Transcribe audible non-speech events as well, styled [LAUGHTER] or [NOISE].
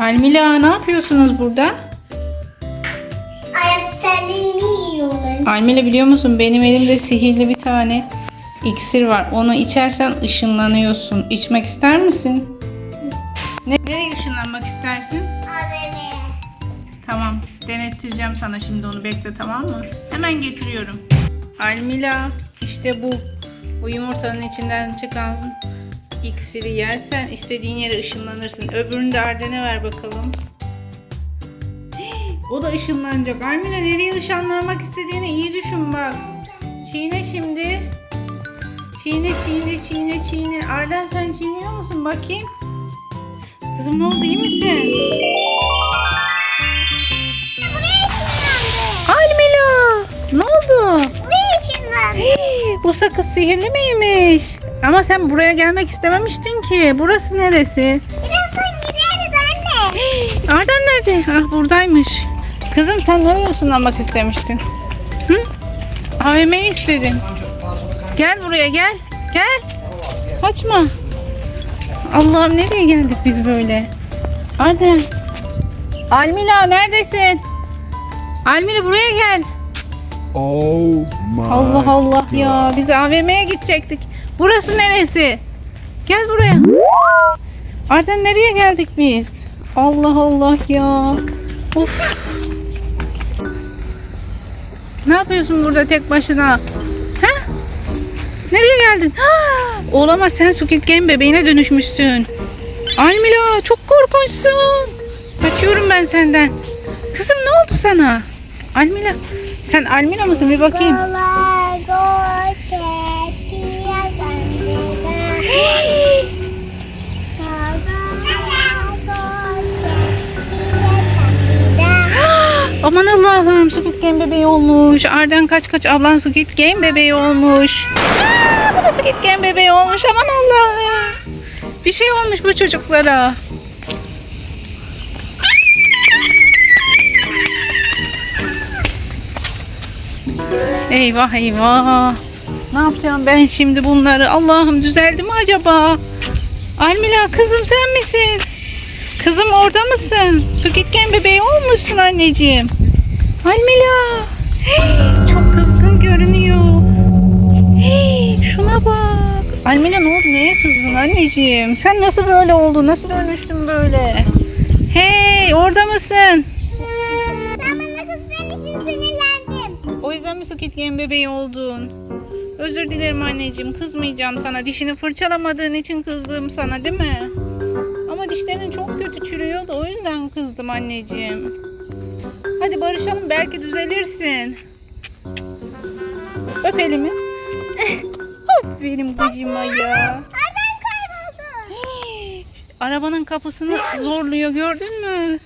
Almila ne yapıyorsunuz burada? Ayaklarını yiyorlar. Almila biliyor musun benim elimde sihirli bir tane iksir var. Onu içersen ışınlanıyorsun. İçmek ister misin? Ne- Nereye ışınlanmak istersin? AVM. Tamam. Denettireceğim sana şimdi onu. Bekle tamam mı? Hemen getiriyorum. Almila işte bu. Bu yumurtanın içinden çıkan iksiri yersen istediğin yere ışınlanırsın. Öbürünü de Arden'e ver bakalım. [GASPS] O da ışınlanacak. Almila nereye ışınlanmak istediğini iyi düşün bak. Çiğne şimdi. Çiğne çiğne çiğne çiğne. Arden sen çiğniyor musun bakayım? Kızım ne oldu iyi misin? Almila ne oldu? [GASPS] Bu sakız sihirli miymiş? Ama sen buraya gelmek istememiştin ki. Burası neresi? Birazdan gideriz anne. [GASPS] Arden nerede? Ah buradaymış. Kızım sen nereye ışınlanmak istemiştin? Hı? AVM'yi istedin. Gel buraya gel. Gel. Kaçma. Allah'ım nereye geldik biz böyle? Arden. Almila neredesin? Almila buraya gel. Oh my. Allah Allah ya. Biz AVM'ye gidecektik. Burası neresi? Gel buraya. Arden nereye geldik biz? Allah Allah ya. Of. Ne yapıyorsun burada tek başına? He? Nereye geldin? Ha! Olamaz sen Squid Game bebeğine dönüşmüşsün. Almila çok korkunçsun. Kaçıyorum ben senden. Kızım ne oldu sana? Almila. Sen Almila mısın? Bir bakayım. Aman Allah'ım Squid Game bebeği olmuş. Arden kaç kaç ablan Squid Game bebeği olmuş. Aa, bu da Squid Game bebeği olmuş. Aman Allah'ım. Bir şey olmuş bu çocuklara. Eyvah eyvah. Ne yapacağım ben şimdi bunları? Allah'ım düzeldi mi acaba? Almila kızım sen misin? Kızım orada mısın? Squid Game bebeği olmuşsun anneciğim. Almila. Hey, çok kızgın görünüyor. Hey, şuna bak. Almila ne oldu? Neye kızdın anneciğim? Sen nasıl böyle oldun? Nasıl dönüştün böyle? Hey orada mısın? Sen bana kızdığın için sinirlendim. O yüzden mi Squid Game bebeği oldun? Özür dilerim anneciğim. Kızmayacağım sana. Dişini fırçalamadığın için kızdım sana değil mi? Ama dişlerin çok kötü çürüyordu. O yüzden kızdım anneciğim. Hadi barışalım. Belki düzelirsin. Öp elimi. [LAUGHS] Aferin kızıma ya. Arabanın kapısını zorluyor gördün mü?